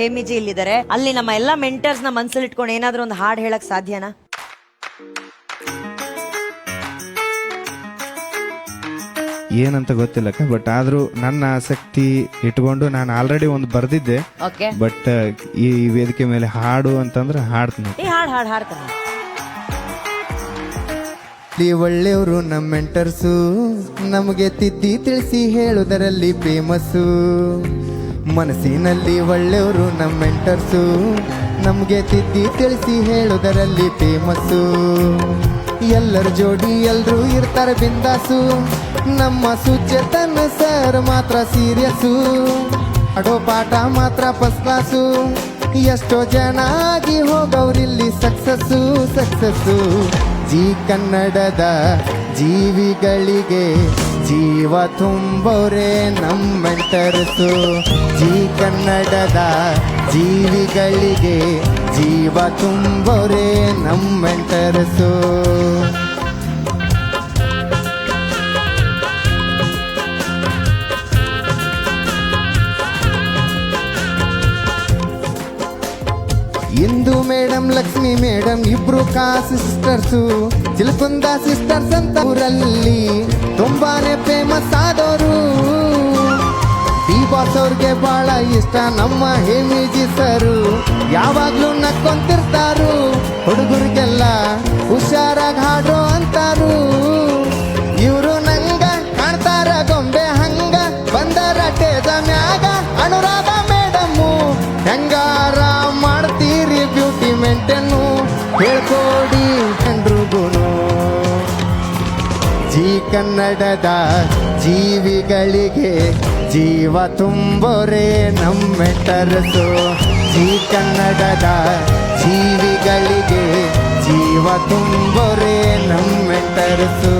ಹೇಮಿಜಿ ಇಲ್ಲಿದ್ದಾರೆ. ಅಲ್ಲಿ ನಮ್ಮ ಎಲ್ಲಾ ಮೆಂಟರ್ಸ್ನ ಮನ್ಸಲ್ಲಿ ಇಟ್ಕೊಂಡು ಏನಾದ್ರೂ ಒಂದು ಹಾಡ್ ಹೇಳಕ್ ಸಾಧ್ಯನಾ? ಏನಂತ ಗೊತ್ತಿಲ್ಲ ಬಟ್ ಆದ್ರೂ ನನ್ನ ಆಸಕ್ತಿ ಇಟ್ಕೊಂಡು ನಾನು ಆಲ್ರೆಡಿ ಒಂದು ಬರ್ದಿದ್ದೆ. ಓಕೆ ಬಟ್ ಈ ವೇದಿಕೆ ಮೇಲೆ ಹಾಡು ಅಂತಂದ್ರೆ ಹಾಡ್ತೀನಿ. ಈ ಹಾಡ್ ಹಾಡ್ ಹಾಡ್ತಾನೆ ಇಲ್ಲಿ ಒಳ್ಳೆಯವರು ನಮ್ಮ ಮೆಂಟರ್ಸು ನಮಗೆ ತಿದ್ದಿ ತಿಳಿಸಿ ಹೇಳುವುದರಲ್ಲಿ ಫೇಮಸ್ಸು ಮನಸ್ಸಿನಲ್ಲಿ ಒಳ್ಳೆಯವರು ನಮ್ಮ ಮೆಂಟರ್ಸು ನಮಗೆ ತಿದ್ದಿ ತಿಳಿಸಿ ಹೇಳುವುದರಲ್ಲಿ ಫೇಮಸ್ಸು ಎಲ್ಲರ ಜೋಡಿ ಎಲ್ಲರೂ ಇರ್ತಾರೆ ಬಿಂದಾಸು. ನಮ್ಮ ಸುಚೇತನ ಸರ್ ಮಾತ್ರ ಸೀರಿಯಸ್ಸು ಅಡೋ ಪಾಠ ಮಾತ್ರ ಫಸ್ಟ್ ಕ್ಲಾಸು ಎಷ್ಟೋ ಜನ ಆಗಿ ಹೋಗವ್ರಿಲ್ಲಿ ಸಕ್ಸಸ್ಸು ಸಕ್ಸಸ್ಸು ಜಿ ಕನ್ನಡದ ಜೀವಿಗಳಿಗೆ ಜೀವ ತುಂಬೋರೆ ನಮ್ಮ ಮೆಂಟರ್ಸು ಜಿ ಕನ್ನಡದ ಜೀವಿಗಳಿಗೆ ಜೀವ ತುಂಬೋರೆ ನಮ್ಮ ಮೆಂಟರ್ಸು ಇಂದು ಮೇಡಮ್ ಲಕ್ಷ್ಮಿ ಮೇಡಮ್ ಇಬ್ರು ಕಾ ಸಿಸ್ಟರ್ಸು. ಚಿಲ್ಕುಂದ ಸಿಸ್ಟರ್ಸ್ ಅಂತ ಊರಲ್ಲಿ ತುಂಬಾನೇ ಆದವರು ಡಿ ಬಾಸ್ ಅವ್ರಿಗೆ ಬಹಳ ಇಷ್ಟ, ನಮ್ಮ ಹೇಮಿಜಿ ಸರು. ಯಾವಾಗ್ಲೂ ನಕ್ಕೊಂತಿರ್ತಾರು, ಹುಡುಗರಿಗೆಲ್ಲ ಹುಷಾರಾಗಿ ಹಾಡ್ರೋ ಅಂತಾರು. ಇವರು ನಂಗ ಕಾಣ್ತಾರ ಗೊಂಬೆ ಹಂಗ, ಬಂದರ ಟೇಜ ಮ್ಯಾಗ, ಅನುರಾಧ ಮೇಡಮ್ಮು ಹೆಂಗಾರ ಮಾಡ್ತೀರಿ ಬ್ಯೂಟಿ ಮೇಂಟೆನ್ನು ಹೇಳ್ಕೊಡಿ. ಜಿ ಕನ್ನಡದ ಜೀವಿಗಳಿಗೆ ಜೀವ ತುಂಬೋರೆ ನಮ್ಮ ತರಸು ಜಿ ಕನ್ನಡದ ಜೀವಿಗಳಿಗೆ ಜೀವ ತುಂಬೋರೆ ನಮ್ಮ ಟರಸು